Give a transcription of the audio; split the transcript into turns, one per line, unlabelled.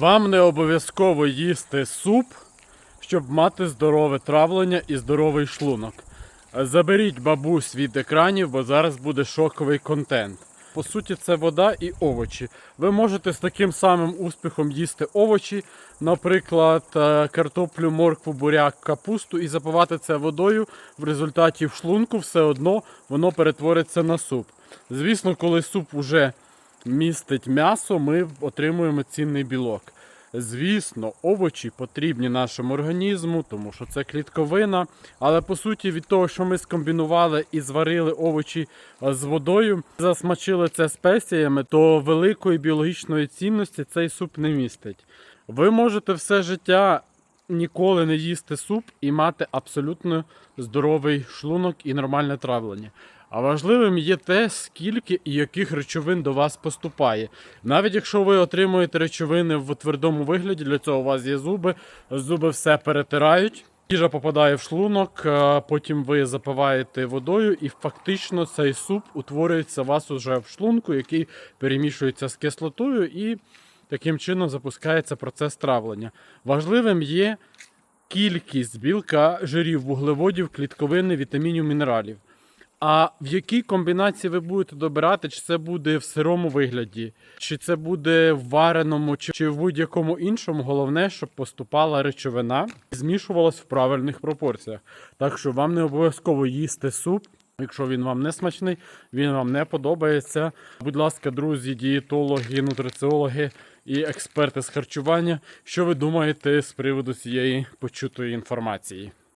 Вам не обов'язково їсти суп, щоб мати здорове травлення і здоровий шлунок. Заберіть бабусь від екранів, бо зараз буде шоковий контент. По суті, це вода і овочі. Ви можете з таким самим успіхом їсти овочі, наприклад, е, картоплю, моркву, буряк, капусту і запивати це водою. В результаті в шлунку все одно воно перетвориться на суп. Звісно, коли суп вже містить м'ясо, ми отримуємо цінний білок. Звісно, овочі потрібні нашому організму, тому що це клітковина. Але по суті, від того, що ми скомбінували і зварили овочі е, з водою, засмачили це спеціями, то великої біологічної цінності цей суп не містить. Ви можете все життя ніколи не їсти суп і мати абсолютно здоровий шлунок і нормальне травлення. А важливим є те, скільки і яких речовин до вас поступає. Навіть якщо ви отримуєте речовини в твердому вигляді, для цього у вас є зуби, зуби все перетирають. Їжа попадає в шлунок, потім ви запиваєте водою, і фактично цей суп утворюється у вас уже в шлунку, який перемішується з кислотою, і таким чином запускається процес травлення. Важливим є кількість білка, жирів, вуглеводів, клітковини, вітамінів, мінералів. А в якій комбінації ви будете добирати, чи це буде в сирому вигляді, чи це буде в вареному, чи, в будь-якому іншому, головне, щоб поступала речовина і змішувалась в правильних пропорціях. Так що вам не обов'язково їсти суп. Якщо він вам не смачний, він вам не подобається. Будь ласка, друзі, дієтологи, нутриціологи і експерти з харчування. Що ви думаєте з приводу цієї почутої інформації?